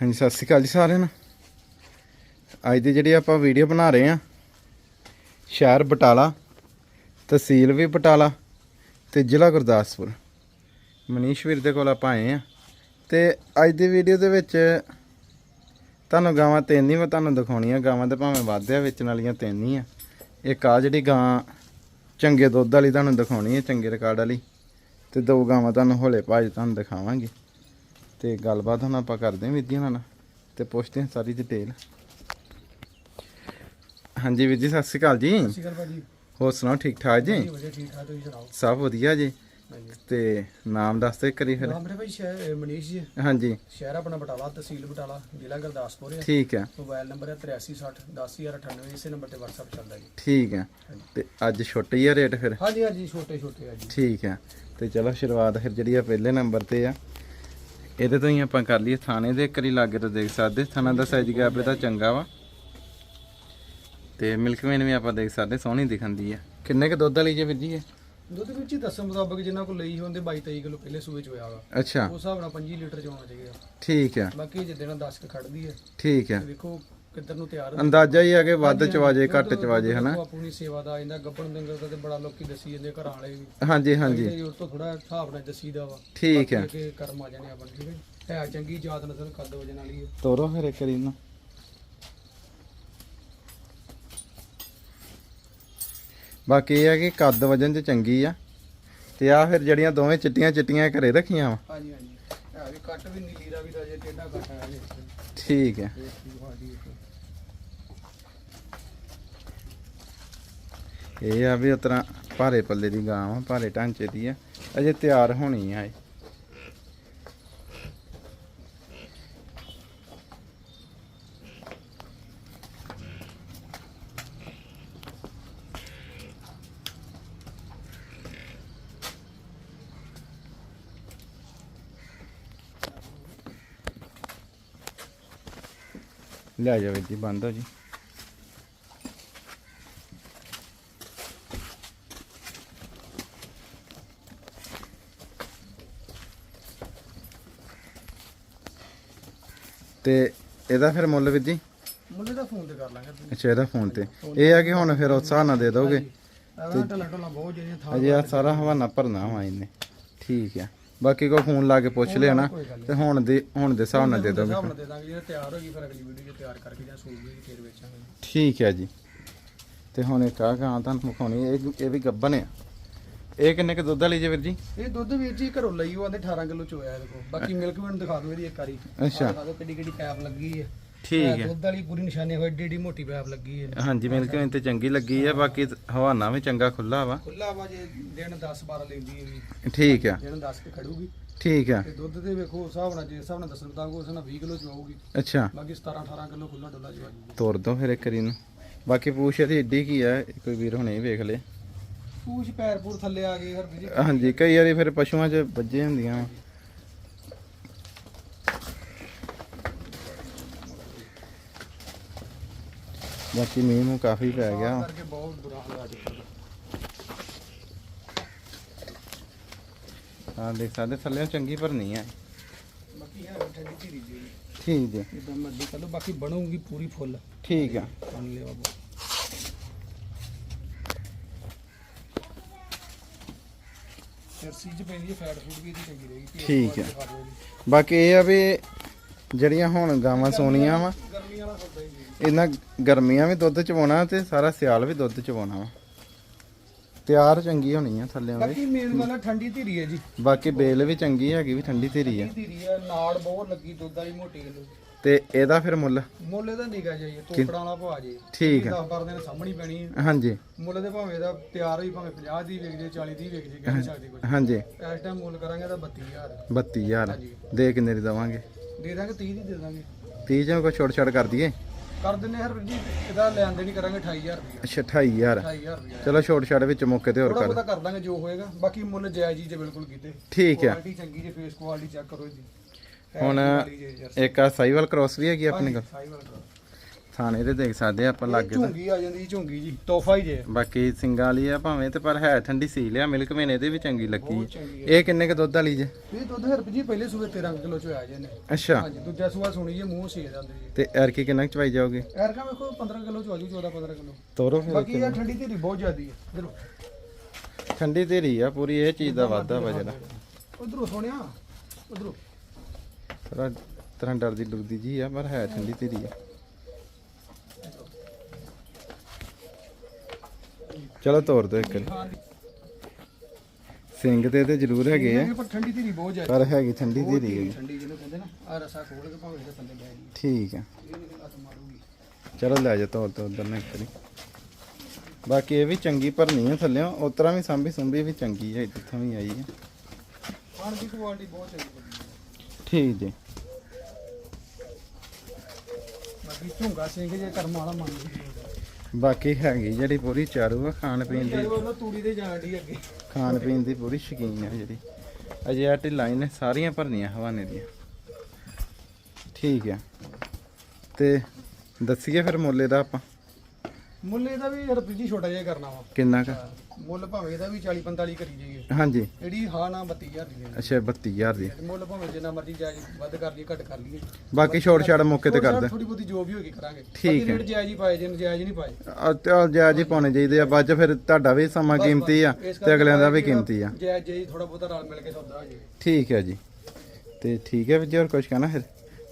ਹਾਂਜੀ, ਸਤਿ ਸ਼੍ਰੀ ਅਕਾਲ ਜੀ ਸਾਰਿਆਂ ਨੂੰ। ਅੱਜ ਦੀ ਜਿਹੜੀ ਆਪਾਂ ਵੀਡੀਓ ਬਣਾ ਰਹੇ ਆ ਸ਼ਹਿਰ ਬਟਾਲਾ, ਤਹਿਸੀਲ ਵੀ ਬਟਾਲਾ ਤੇ ਜ਼ਿਲ੍ਹਾ ਗੁਰਦਾਸਪੁਰ। ਮਨੀਸ਼ ਵੀਰ ਦੇ ਕੋਲ ਆਪਾਂ ਆਏ ਆ ਤੇ ਅੱਜ ਦੀ ਵੀਡੀਓ ਦੇ ਵਿੱਚ ਤੁਹਾਨੂੰ ਗਾਵਾਂ ਤਿੰਨ ਹੀ ਮੈਂ ਤੁਹਾਨੂੰ ਦਿਖਾਉਣੀਆਂ। ਗਾਵਾਂ ਤੇ ਭਾਵੇਂ ਵੱਧ ਆ ਵੇਚਣ ਵਾਲੀਆਂ ਤਿੰਨ ਹੀ ਆ। ਇੱਕ ਆ ਜਿਹੜੀ ਗਾਂ ਚੰਗੇ ਦੁੱਧ ਵਾਲੀ ਤੁਹਾਨੂੰ ਦਿਖਾਉਣੀ ਹੈ, ਚੰਗੇ ਰਿਕਾਰਡ ਵਾਲੀ। ਤੇ ਦੋ ਗਾਵਾਂ ਤੁਹਾਨੂੰ ਹੌਲੇ ਭਾਜ ਤੁਹਾਨੂੰ ਦਿਖਾਵਾਂਗੇ। ਤੇ ਗੱਲਬਾਤ ਹੁਣ ਆਪਾਂ ਕਰਦੇ ਹਾਂ ਉਹਨਾਂ ਨਾਲ ਤੇ ਪੁੱਛਦੇ ਹਾਂ ਸਾਰੀ ਡਿਟੇਲ ਹਾਂਜੀ ਵੀਰ ਜੀ ਸਤਿ ਸ਼੍ਰੀ ਅਕਾਲ ਜੀ। ਸਤਿ ਸ਼੍ਰੀ ਅਕਾਲ ਭਾਜੀ। ਹੋਰ ਸੁਣਾਓ ਠੀਕ ਠਾਕ ਜੀ? ਜੀ ਵਧੀਆ ਠੀਕ ਠਾਕ ਤੁਸੀਂ ਸੁਣਾਓ? ਸਭ ਵਧੀਆ ਜੀ। ਤੇ ਨਾਮ ਦੱਸ ਦੇ ਕਰੀ ਫਿਰ। ਨਾਮ ਮੇਰੇ ਭਾਈ ਮਨੀਸ਼ ਜੀ। ਹਾਂਜੀ। ਸ਼ਹਿਰ ਆਪਣਾ ਬਟਾਲਾ ਤਹਿਸੀਲ ਬਟਾਲਾ ਜ਼ਿਲ੍ਹਾ ਗੁਰਦਾਸਪੁਰ ਹੈ ਠੀਕ ਹੈ ਮੋਬਾਈਲ ਨੰਬਰ ਹੈ 8360 10098 ਇਸੇ ਨੰਬਰ ਤੇ WhatsApp ਚੱਲਦਾ ਜੀ। ਠੀਕ ਹੈ ਤੇ ਅੱਜ ਛੋਟੇ ਹੀ ਆ ਰੇਟ ਫਿਰ? ਹਾਂਜੀ ਹਾਂਜੀ ਛੋਟੇ ਛੋਟੇ ਆ ਜੀ। ਠੀਕ ਹੈ ਤੇ ਚਲੋ ਸ਼ੁਰੂਆਤ ਫਿਰ ਜਿਹੜੀ ਆ ਪਹਿਲੇ ਨੰਬਰ ਤੇ ਆ। ਇਹਦੇ ਤੋਂ ਹੀ ਆਪਾਂ ਕਰ ਲਈਏ ਥਾਣੇ ਦੇ ਕਰੀ ਲਾਗੇ ਤੋਂ ਦੇਖ ਸਕਦੇ। ਥਾਣਾ ਦਾ ਸਾਈਜ਼ ਗੈਪ ਇਹਦਾ ਚੰਗਾ ਵਾ। ਤੇ ਮਿਲਕ ਵੇਨ ਵੀ ਆਪਾਂ ਦੇਖ ਸਕਦੇ ਸੋਹਣੀ ਦਿਖੰਦੀ ਆ। ਕਿੰਨੇ ਕ ਦੁੱਧ ਵਾਲੀ ਜੇ ਵੀਰ ਜੀ ਇਹ? ਦੁੱਧ ਵਿੱਚ ਹੀ ਦੱਸਣ ਮੁਤਾਬਕ ਜਿੰਨਾ ਕੋ ਲਈ ਹੁੰਦੇ 22 23 ਕਿਲੋ ਪਹਿਲੇ ਸੂਏ ਚ ਹੋਇਆ ਵਾ। ਅੱਛਾ। ਉਸ ਹਿਸਾਬ ਨਾਲ 5 ਲੀਟਰ ਚ ਹੋਣਾ ਚਾਹੀਦਾ। ਠੀਕ ਹੈ ਬਾਕੀ ਜੇ ਦਿਨ 10 ਕ ਖੜਦੀ ਹੈ ਠੀਕ ਤੇ ਵੇਖੋ ਕਿੱਧਰ ਨੂੰ ਤਿਆਰ ਅੰਦਾਜ਼ਾ ਹੀ ਆ ਕਿ ਵੱਧ ਚਵਾਜੇ ਘੱਟ ਚਵਾਜੇ ਹਨਾ? ਦੇਖੋ ਆਪਣੀ ਸੇਵਾ ਦਾ ਇਹਦਾ ਗੱਪਣ ਡੰਗਰ ਦਾ ਤੇ ਬੜਾ ਲੋਕੀ ਦੱਸੀ ਜਾਂਦੇ ਘਰਾਂ ਵਾਲੇ ਵੀ। ਹਾਂਜੀ ਹਾਂਜੀ। ਉਸ ਤੋਂ ਥੋੜਾ ਹਿਸਾਬ ਨਾਲ ਦੱਸੀਦਾ ਵਾ। ਠੀਕ ਹੈ ਕਿ ਕਰਮ ਆ ਜਾਣੇ ਆਪਾਂ ਨੂੰ, ਠੀਕ ਹੈ ਹੈ ਚੰਗੀ ਜਾਤ ਨਸਲ ਕੱਦ ਵਜਨ ਵਾਲੀ ਹੈ ਤੋਰੋ ਫਿਰ ਇੱਕ ਵਾਰੀ ਨਾ ਬਾਕੀ ਇਹ ਆ ਕਿ ਕੱਦ ਵਜਨ ਚ ਚੰਗੀ ਆ। ਤੇ ਆ ਫਿਰ ਜਿਹੜੀਆਂ ਦੋਵੇਂ ਚਿੱਟੀਆਂ ਚਿੱਟੀਆਂ ਘਰੇ ਰੱਖੀਆਂ ਵਾ। ਹਾਂਜੀ ਹਾਂਜੀ। ਹੈ ਵੀ ਕੱਟ ਵੀ ਨੀਲੀ ਦਾ ਵੀ ਤਾਂ ਜੇ ਟੇਡਾ ਕੱਟ ਆ ਜੇ। ਠੀਕ ਹੈ। ਇਹ ਆ ਵੀ ਉਤਰਾ ਭਾਰੇ ਪੱਲੇ ਦੀ ਗਾਂ ਵਾ ਭਾਰੇ ਢਾਂਚੇ ਦੀ ਆ। ਅਜੇ ਤਿਆਰ ਹੋਣੀ ਆ ਇਹ। ਲੈ ਜਾ ਵੀਰ ਜੀ ਬੰਦ ਹੋ ਜੀ। ਤੇ ਇਹਦਾ ਫਿਰ ਮੁੱਲ ਵੀਰ ਜੀ? ਮੁੱਲੇ ਦਾ ਫੋਨ ਤੇ ਕਰ ਲਾਂਗੇ ਅੱਛਾ ਇਹਦਾ ਫੋਨ ਤੇ। ਇਹ ਆ ਕਿ ਹੁਣ ਫਿਰ ਹਿਸਾਬ ਨਾਲ ਦੇ ਦੋਗੇ? ਅਜੇ ਆ ਸਾਰਾ ਹਵਾਨਾ ਭਰਨਾ ਵਾ ਇਹਨੇ। ਠੀਕ ਆ। ਬਾਕੀ ਕੋ ਫੋਨ ਲਾ ਕੇ ਪੁੱਛ ਲਿਆ ਨਾ ਤੇ ਹੁਣ ਦੇ ਹੁਣ ਦੇ ਹਿਸਾਬ ਨਾਲ ਦੇ ਦੋਗੇ ਹਿਸਾਬ ਨਾਲ ਦੇ ਦਾਂਗੇ ਜੇ ਤਿਆਰ ਹੋ ਗਈ ਫਿਰ ਅਗਲੀ ਵੀਡੀਓ 'ਚ ਤਿਆਰ ਕਰਕੇ ਜਾਂ ਸੂਈ ਗਈ ਫਿਰ ਵੇਚਾਂਗੇ। ਠੀਕ ਹੈ ਜੀ। ਤੇ ਹੁਣ ਇੱਕ ਆ ਗਾਂ ਤੁਹਾਨੂੰ ਵਿਖਾਉਣੀ ਇਹ ਇਹ ਵੀ ਗੱਬਨ ਆ। ਇਹ ਕਿੰਨੇ ਕ ਦੁੱਧ ਵਾਲੀ ਜੇ ਵੀਰ ਜੀ? ਇਹ ਦੁੱਧ ਵੀਰ ਜੀ ਘਰੋਂ ਲਈ ਉਹ ਆਂਦੇ 18 ਕਿਲੋ ਚੋਇਆ ਇਹਦੇ ਕੋਲ। ਬਾਕੀ ਮਿਲਕ ਵੀ ਦਿਖਾ ਦਿਓ ਇਹਦੀ ਇੱਕ ਵਾਰੀ। ਅੱਛਾ। ਕਿੱਡੀ ਕਿੱਡੀ ਪੈਪ ਲੱਗੀ ਹੈ। ਠੀਕ ਹੈ। ਦੁੱਧ ਵਾਲੀ ਪੂਰੀ ਨਿਸ਼ਾਨੀ ਹੋਈ ਏਡੀ ਏਡੀ ਮੋਟੀ ਪੈਪ ਲੱਗੀ ਹੈ। ਹਾਂਜੀ ਮੈਨੂੰ ਕਿਵੇਂ ਤੇ ਚੰਗੀ ਲੱਗੀ ਆ ਬਾਕੀ ਹਵਾਨਾ ਵੀ ਚੰਗਾ ਖੁੱਲਾ ਵਾ। ਖੁੱਲਾ ਵਾ ਜੇ ਦਿਨ 10 12 ਲੈਂਦੀ ਹੈ ਵੀ। ਠੀਕ ਆ ਦਿਨ 10 ਕੇ ਖੜੂਗੀ। ਠੀਕ ਆ ਤੇ ਦੁੱਧ ਦੇ ਵੇਖੋ ਹਿਸਾਬ ਨਾਲ ਜੇ ਹਿਸਾਬ ਨਾਲ ਦੱਸਣ ਤਾਂ ਉਸ ਨਾਲ 20 ਕਿਲੋ ਚਵਾਉਗੀ ਅੱਛਾ। ਬਾਕੀ 17 18 ਕਿਲੋ ਖੁੱਲਾ ਡੁੱਲਾ ਚਵਾ ਜੂਗੀ ਤੋਰ ਦੋ ਫਿਰ ਇੱਕ ਵਾਰੀ ਨੂੰ। ਬਾਕੀ ਪੂਛ ਇਹਦੀ ਏਡੀ ਕੀ ਆ ਕੋਈ ਵੀਰ ਹੁਣੇ ਵੇਖ ਲੇ। ਪੂਛ ਪੈਰ ਪੂਰ ਥੱਲੇ ਆ ਗਏ ਜੀ। ਹਾਂਜੀ ਕਈ ਵਾਰੀ ਫਿਰ ਪਸ਼ੂਆਂ 'ਚ ਵੱਜੇ ਹੁੰਦੀਆਂ ਬਾਕੀ ਮੀਂਹ ਨੂੰ ਕਾਫੀ ਪੈ ਗਿਆ। ਵਾ। ਕਰਕੇ ਬਹੁਤ ਬੁਰਾ ਹਾਲ ਆ ਚੁੱਕਾ ਹਾਂ ਦੇਖ ਸਕਦੇ ਥੱਲੇ ਚੰਗੀ ਭਰਨੀ ਬਾਕੀ ਹੈ ਠੰਡੀ ਧੀਰੀ ਜੀ। ਠੀਕ ਇਦਾਂ ਕਰ ਲਓ ਬਾਕੀ ਬਣੂਗੀ ਪੂਰੀ ਫੁੱਲ। ਠੀਕ ਆ। ਬਣ ਲਿਆ ਬਾਬੂ ਸਰਸੀ ਚ ਪੈਂਦੀ ਹੈ ਫੈਟ ਫੂਡ ਵੀ ਇਹਦੀ ਚੰਗੀ ਰਹੇਗੀ ਤੇ ਠੀਕ ਹੈ। ਬਾਕੀ ਇਹ ਆ ਵੀ ਜਿਹੜੀਆਂ ਹੁਣ ਗਾਵਾਂ ਸੋਣੀਆਂ ਵਾ ਵਾਲਾ ਇਹਨਾਂ ਗਰਮੀਆਂ ਵੀ ਦੁੱਧ ਚਵਾਉਣਾ ਤੇ ਸਾਰਾ ਸਿਆਲ ਵੀ ਦੁੱਧ ਚਵਾਉਣਾ ਵਾ। ਤਿਆਰ ਚੰਗੀ ਹੋਣੀ ਆ ਥੱਲੇ ਵੀ। ਬਾਕੀ ਮੇਨ ਆ ਠੰਡੀ ਧੀਰੀ ਹੈ ਜੀ। ਬਾਕੀ ਬੇਲ ਵੀ ਚੰਗੀ ਹੈਗੀ ਵੀ ਠੰਡੀ ਧੀਰੀ ਆ। ਧੀਰੀ ਹੈ ਨਾੜ ਬਹੁਤ ਲੱਗੀ ਦੁੱਧ ਵਾਲੀ ਮੋਟੀ ਕਿਲੋ ਤੇ ਇਹਦਾ ਫਿਰ ਮੁੱਲ? ਮੁੱਲ ਇਹਦਾ ਨਿਗਾ ਜਾਈਏ ਤੋਕੜਾਂ ਵਾਲਾ ਭਾਅ ਜੀ। ਠੀਕ ਹੈ 10 12 ਦਿਨ ਸਾਹਮਣੀ ਪੈਣੀ ਹੈ ਹਾਂਜੀ। ਮੁੱਲ ਦੇ ਭਾਵੇਂ ਦਾ ਤਿਆਰ ਹੋਈ ਭਾਵੇਂ 50 ਦੀ ਵੇਚ ਜੇ 40 ਦੀ ਵੇਚ ਜੇ ਕਹਿ ਨਹੀਂ ਸਕਦੀ ਕੁਝ ਹਾਂਜੀ। ਇਸ ਟਾਈਮ ਮੁੱਲ ਕਰਾਂਗੇ ਤਾਂ 32000 32000 ਹਾਂਜੀ। ਦੇ ਕਿੰਨੇ ਦੀ ਦਵਾਂਗੇ? ਦੇ ਦਾਂਗੇ 30 ਦੀ ਦੇ ਦਾਂਗੇ। 30 ਜਾਂ ਕੋਈ ਛੋਟ ਛਾੜ ਕਰ ਦਈਏ? ਕਰ ਦਿੰਨੇ ਹਰ ਜੀ ਇਹਦਾ ਲੈਣ ਦੇ ਨਹੀਂ ਕਰਾਂਗੇ 28000 ਰੁਪਏ ਅੱਛਾ 28000 28000 ਰੁਪਏ ਚਲੋ ਛੋਟ ਛਾੜ ਵਿੱਚ ਮੌਕੇ ਤੇ ਹੋਰ ਥੋੜਾ ਕਰ। ਬਹੁਤਾ ਕਰ ਦਾਂਗੇ ਜੋ ਹੋਏਗਾ ਬਾਕੀ ਮੁੱਲ ਜਾਇਜ਼ ਹੀ ਜੇ ਬਿਲਕੁਲ ਕੀਤੇ। ਠੀਕ ਹੈ ਕੁਆਲਿਟੀ ਚੰਗੀ ਜੇ ਫੇਸ ਕੁਆਲਿਟੀ ਚੈੱਕ ਕਰੋ ਜੀ ਹੁਣ ਇੱਕ ਆ ਸਾਈਵਲ ਕ੍ਰੋਸ ਵੀ ਹੈਗੀ ਆਪਣੇ ਕੋਲ? ਸਾਈ ਵਾਲਾ ਥਾਣੇ ਤੇ ਦੇਖ ਸਕਦੇ ਆ ਆਪਾਂ ਲਾਗੇ ਤਾਂ। ਝੁੰਗੀ ਆ ਜਾਂਦੀ ਝੁੰਗੀ ਜੀ ਤੋਹਫਾ ਹੀ ਜੇ। ਬਾਕੀ ਸਿੰਗਾਂ ਵਾਲੀ ਆ ਭਾਵੇਂ ਤੇ ਪਰ ਹੈ ਠੰਡੀ ਸੀ ਲਿਆ ਮਿਲਕ ਵੇਨ ਇਹਦੇ ਵੀ ਚੰਗੀ ਲੱਗੀ। ਇਹ ਕਿੰਨੇ ਕ ਦੁੱਧ ਵਾਲੀ ਜੇ? ਇਹ ਦੁੱਧ ਹਰਪ ਜੀ ਪਹਿਲੇ ਸੂਬੇ 13 ਕਿਲੋ ਚ ਆਇਆ ਨੇ ਅੱਛਾ। ਹਾਂਜੀ ਦੂਜਾ ਸੂਆ ਸੁਣੀ ਜੇ ਮੂੰਹ ਸੀ ਜਾਂਦੇ ਜੀ। ਤੇ ਐਰਕੀ ਕਿੰਨਾ ਚਵਾਈ ਜਾਓਗੇ ਐਰਕਾ ਵੇਖੋ 15 ਕਿਲੋ ਚ ਆਜੂ 14 15 ਕਿਲੋ। ਤੋਰੋ ਬਾਕੀ ਇਹ ਠੰਡੀ ਧੀਰੀ ਬਹੁਤ ਜ਼ਿਆਦੀ ਹੈ ਇਧਰੋਂ। ਠੰਡੀ ਧੀਰੀ ਆ ਪੂਰੀ ਇਹ ਚੀਜ਼ ਦਾ ਵਾਧਾ ਵਾ ਜਿਹੜਾ। ਉਧਰੋਂ ਸੋਹਣਿਆ ਉਧਰੋਂ। ਥੋੜਾ ਤਰ੍ਹਾਂ ਡਰਦੀ ਡੁਰਦੀ ਜੀ ਆ ਪਰ ਹੈ ਠੰਡੀ ਧੀਰੀ ਆ। ਚਲੋ ਤੋਰ ਦੋ ਇੱਕ। ਹਾਂ ਸਿੰਘ ਤੇ ਤੇ ਜ਼ਰੂਰ ਹੈਗੇ ਆ। ਪਰ ਠੰਡੀ ਧੀਰੀ ਬਹੁਤ ਜ਼ਿਆਦੀ। ਪਰ ਹੈਗੀ ਠੰਡੀ ਧੀਰੀ ਹੈ ਠੰਡੀ ਜਿਹਨੂੰ ਕਹਿੰਦੇ ਨਾ ਆ ਰਸਾ ਖੋਲ ਕੇ ਭਾਵੇਂ ਇਹਦੇ ਥੱਲੇ ਬਹਿ ਜੀ ਠੀਕ ਮਾਰੂਗੀ। ਚਲੋ ਲੈ ਜਾ ਤੋਰ ਤੋਂ ਉਧਰ ਨਾ ਵਾਰੀ। ਬਾਕੀ ਇਹ ਵੀ ਚੰਗੀ ਭਰਨੀ ਆ ਥੱਲਿਓਂ। ਉਤਰਾ ਵੀ ਸਾਂਭੀ ਸੁੰਭੀ ਵੀ ਚੰਗੀ ਹੈ ਜਿੱਥੋਂ ਵੀ ਆਈ ਹੈ ਖਾਣ ਦੀ ਕੁਆਲਿਟੀ ਬਹੁਤ ਚੰਗੀ ਹੈ ਠੀਕ ਜੀ। ਬਾਕੀ ਝੁੰਗਾ ਸਿੰਘ ਜੇ ਕਰਮ ਵਾਲਾ ਮੰਨ ਜੀ ਬਾਕੀ ਹੈਗੀ ਜਿਹੜੀ ਪੂਰੀ ਚਾਰੂ ਆ ਖਾਣ ਪੀਣ ਦੀ। ਉਹ ਤੂੜੀ ਦੇ ਜਾਣ ਦੀ ਅੱਗੇ। ਖਾਣ ਪੀਣ ਦੀ ਪੂਰੀ ਸ਼ਕੀਨ ਹੈ ਜਿਹੜੀ। ਅਜੇ ਆ ਢਿੱਲਾਂ ਨੇ ਸਾਰੀਆਂ ਭਰਨੀਆਂ ਹਵਾਨੇ ਦੀਆਂ। ਠੀਕ ਹੈ ਤੇ ਦੱਸੀਏ ਫਿਰ ਮੁੱਲ ਦਾ ਆਪਾਂ। ਮੁੱਲ ਇਹਦਾ ਵੀ ਰੁਪਏ ਜੀ ਛੋਟਾ ਜਿਹਾ ਕਰਨਾ ਵਾ। ਕਿੰਨਾ ਕ? ਮੁੱਲ ਭਾਵੇਂ ਇਹਦਾ ਵੀ 40 45 ਕਰੀ ਜਾਈਏ। ਹਾਂਜੀ। ਜਿਹੜੀ ਹਾਂ ਨਾ 32000 ਦੀ ਦੇਣੀ ਅੱਛਾ 32000 ਦੀ। ਤੇ ਮੁੱਲ ਭਾਵੇਂ ਜਿੰਨਾ ਮਰਜ਼ੀ ਜਾਇਜ਼ ਵੱਧ ਕਰ ਲਈਏ ਘੱਟ ਕਰ ਲਈਏ। ਬਾਕੀ ਛੋਟ ਛਾੜ ਮੌਕੇ ਤੇ ਕਰ ਦੇ ਥੋੜੀ ਬਹੁਤੀ ਜੋ ਵੀ ਹੋਏਗੀ ਕਰਾਂਗੇ। ਠੀਕ ਬਾਕੀ ਰੇਟ ਜਾਇਜ਼ ਹੀ ਪਾਏ ਜੇ ਨਜਾਇਜ਼ ਨਹੀਂ ਪਾਏ। ਜਾਇਜ਼ ਹੀ ਪਾਉਣੇ ਚਾਹੀਦੇ ਆ। ਬਾਅਦ ਚ ਫਿਰ ਤੁਹਾਡਾ ਵੀ ਸਮਾਂ ਕੀਮਤੀ ਆ ਤੇ ਅਗਲਿਆਂ ਦਾ ਵੀ ਕੀਮਤੀ ਆ। ਜਾਇਜ਼ ਜਾਇਜ਼ ਥੋੜਾ ਬਹੁਤਾ ਰਲ ਮਿਲ ਕੇ ਸੌਦਾ ਹੋ ਜੇ ਠੀਕ ਹੈ ਜੀ। ਤੇ ਠੀਕ ਹੈ ਵੀਰ ਜੀ ਹੋਰ ਕੁਝ ਕਹਿਣਾ ਫਿਰ?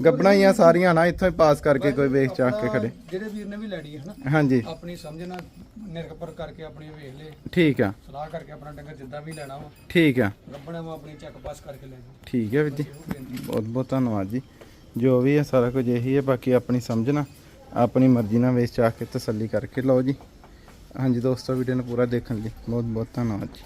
ਗੱਬਣਾ ਹੀ ਆ ਸਾਰੀਆਂ ਨਾ ਇੱਥੋਂ ਹੀ ਪਾਸ ਕਰਕੇ ਕੋਈ ਵੇਖ ਚਾਕ ਕੇ ਖੜੇ। ਜਿਹੜੇ ਵੀਰ ਨੇ ਵੀ ਲੈਣੀ ਹੈ ਨਾ ਹਾਂਜੀ। ਆਪਣੀ ਸਮਝ ਨਾਲ ਨਿਰਭਰ ਕਰਕੇ ਆਪਣੀ ਵੇਖ ਲੇ ਠੀਕ ਆ। ਸਲਾਹ ਕਰਕੇ ਆਪਣਾ ਡੰਗਰ ਜਿੱਦਾਂ ਵੀ ਲੈਣਾ ਵਾ ਠੀਕ ਆ। ਰੱਬਣਾ ਵਾ ਆਪਣੀ ਚੈੱਕ ਪਾਸ ਕਰਕੇ ਲੈ ਜਾਓ। ਠੀਕ ਹੈ ਵੀਰ ਜੀ। ਬਹੁਤ ਬਹੁਤ ਧੰਨਵਾਦ ਜੀ। ਜੋ ਵੀ ਹੈ ਸਾਰਾ ਕੁਝ ਇਹੀ ਹੈ ਬਾਕੀ ਆਪਣੀ ਸਮਝਣਾ ਆਪਣੀ ਮਰਜ਼ੀ ਨਾਲ ਵੇਚ ਚਾਹ ਕੇ ਤਸੱਲੀ ਕਰਕੇ ਲਓ ਜੀ। ਹਾਂਜੀ ਦੋਸਤੋ ਵੀਡੀਓ ਨੂੰ ਪੂਰਾ ਦੇਖਣ ਲਈ ਬਹੁਤ ਬਹੁਤ ਧੰਨਵਾਦ ਜੀ।